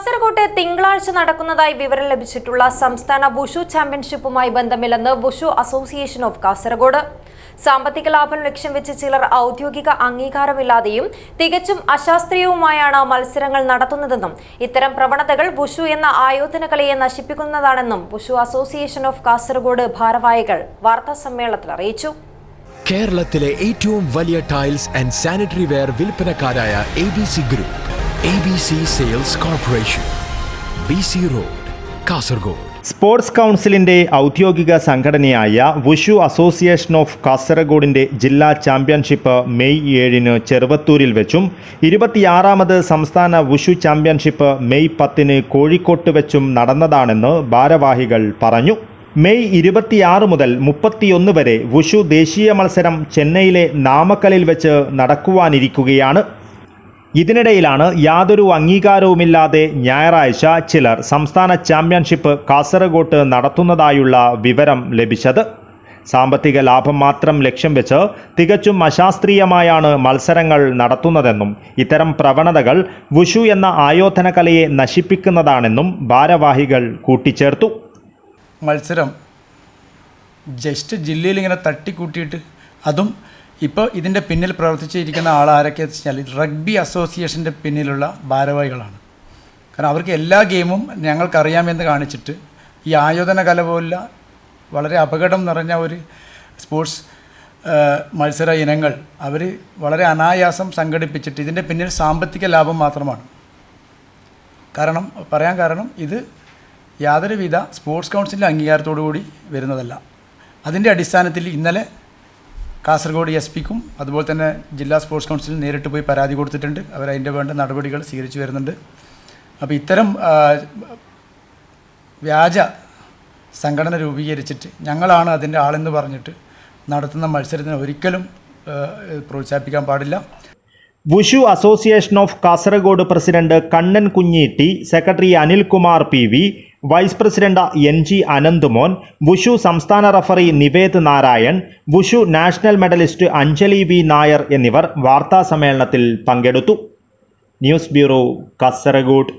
കാസർകോട്ടെ തിങ്കളാഴ്ച നടക്കുന്നതായി വിവരം ലഭിച്ചിട്ടുള്ള സംസ്ഥാന വുഷു ചാമ്പ്യൻഷിപ്പുമായി ബന്ധമില്ലെന്ന് വുഷു അസോസിയേഷൻ ഓഫ് കാസർഗോഡ്. സാമ്പത്തിക ലാഭം ലക്ഷ്യം വെച്ച് ചിലർ ഔദ്യോഗിക അംഗീകാരമില്ലാതെയും തികച്ചും അശാസ്ത്രീയവുമായാണ് മത്സരങ്ങൾ നടത്തുന്നതെന്നും ഇത്തരം പ്രവണതകൾ വുഷു എന്ന ആയോധന കലയെ നശിപ്പിക്കുന്നതാണെന്നും വുഷു അസോസിയേഷൻ ഓഫ് കാസർഗോഡ് ഭാരവാഹികൾ വാർത്താ സമ്മേളനത്തിൽ അറിയിച്ചു. കേരളത്തിലെ ഏറ്റവും വലിയ tiles and sanitary ware വിൽപ്പനക്കാരായ A B C group A Sales Corporation, B road Kasaragod. Sports കൗൺസിലിന്റെ ഔദ്യോഗിക സംഘടനയായ വുഷു അസോസിയേഷൻ ഓഫ് കാസർഗോഡിന്റെ ജില്ലാ ചാമ്പ്യൻഷിപ്പ് മെയ് ഏഴിന് ചെറുവത്തൂരിൽ വെച്ചും ഇരുപത്തിയാറാമത് സംസ്ഥാന വുഷു ചാമ്പ്യൻഷിപ്പ് മെയ് പത്തിന് കോഴിക്കോട്ട് വെച്ചും നടന്നതാണെന്ന് ഭാരവാഹികൾ പറഞ്ഞു. മെയ് ഇരുപത്തിയാറ് മുതൽ മുപ്പത്തിയൊന്ന് വരെ വുഷു ദേശീയ മത്സരം ചെന്നൈയിലെ നാമക്കലിൽ വെച്ച് നടക്കുവാനിരിക്കുകയാണ്. ഇതിനിടയിലാണ് യാതൊരു അംഗീകാരവുമില്ലാതെ ഞായറാഴ്ച ചിലർ സംസ്ഥാന ചാമ്പ്യൻഷിപ്പ് കാസർഗോട്ട് നടത്തുന്നതായുള്ള വിവരം ലഭിച്ചത്. സാമ്പത്തിക ലാഭം മാത്രം ലക്ഷ്യം വെച്ച് തികച്ചും അശാസ്ത്രീയമായാണ് മത്സരങ്ങൾ നടത്തുന്നതെന്നും ഇത്തരം പ്രവണതകൾ വുഷു എന്ന ആയോധന കലയെ നശിപ്പിക്കുന്നതാണെന്നും ഭാരവാഹികൾ കൂട്ടിച്ചേർത്തു. മത്സരം ജസ്റ്റ് ജില്ലയിൽ ഇങ്ങനെ തട്ടിക്കൂട്ടിയിട്ട് അതും ഇപ്പോൾ ഇതിന്റെ പിന്നിൽ പ്രവർത്തിച്ചിരിക്കുന്ന ആൾ ആളാരൊക്കെ വെച്ചാൽ റഗ്ബി അസോസിയേഷന്റെ പിന്നിലുള്ള ഭാരവാഹികളാണ്. കാരണം അവർക്ക് എല്ലാ ഗെയിമും ഞങ്ങൾക്കറിയാമെന്ന് കാണിച്ചിട്ട് ഈ ആയോധന കല പോലുള്ള വളരെ അപകടം നിറഞ്ഞ ഒരു സ്പോർട്സ് മത്സര ഇനങ്ങൾ അവർ വളരെ അനായാസം സംഘടിപ്പിച്ചിട്ട് ഇതിന്റെ പിന്നിൽ സാമ്പത്തിക ലാഭം മാത്രമാണ്. കാരണം പറയാൻ കാരണം ഇത് യാതൊരുവിധ സ്പോർട്സ് കൗൺസിലിന്റെ അംഗീകാരത്തോടു കൂടി വരുന്നതല്ല. അതിന്റെ അടിസ്ഥാനത്തിൽ ഇന്നലെ കാസർഗോഡ് എസ് പിക്കും അതുപോലെ തന്നെ ജില്ലാ സ്പോർട്സ് കൗൺസിലിൽ നേരിട്ട് പോയി പരാതി കൊടുത്തിട്ടുണ്ട്. അവർ അതിന്റെ വേണ്ട നടപടികൾ സ്വീകരിച്ചു വരുന്നുണ്ട്. അപ്പോൾ ഇത്തരം വ്യാജ സംഘടന രൂപീകരിച്ചിട്ട് ഞങ്ങളാണ് അതിന്റെ ആളെന്ന് പറഞ്ഞിട്ട് നടത്തുന്ന മത്സരത്തിന് ഒരിക്കലും പ്രോത്സാഹിപ്പിക്കാൻ പാടില്ല. Wushu association of Kasaragod president Kannan Kunhitti secretary Anilkumar P V vice president N G Ananthumon wushu സംസ്ഥാന referee Nived Narayan wushu national medallist Anjali V Nair എന്നിവർ വാർത്താസമ്മേളനത്തിൽ പങ്കെടുത്തു. News bureau Kasaragod.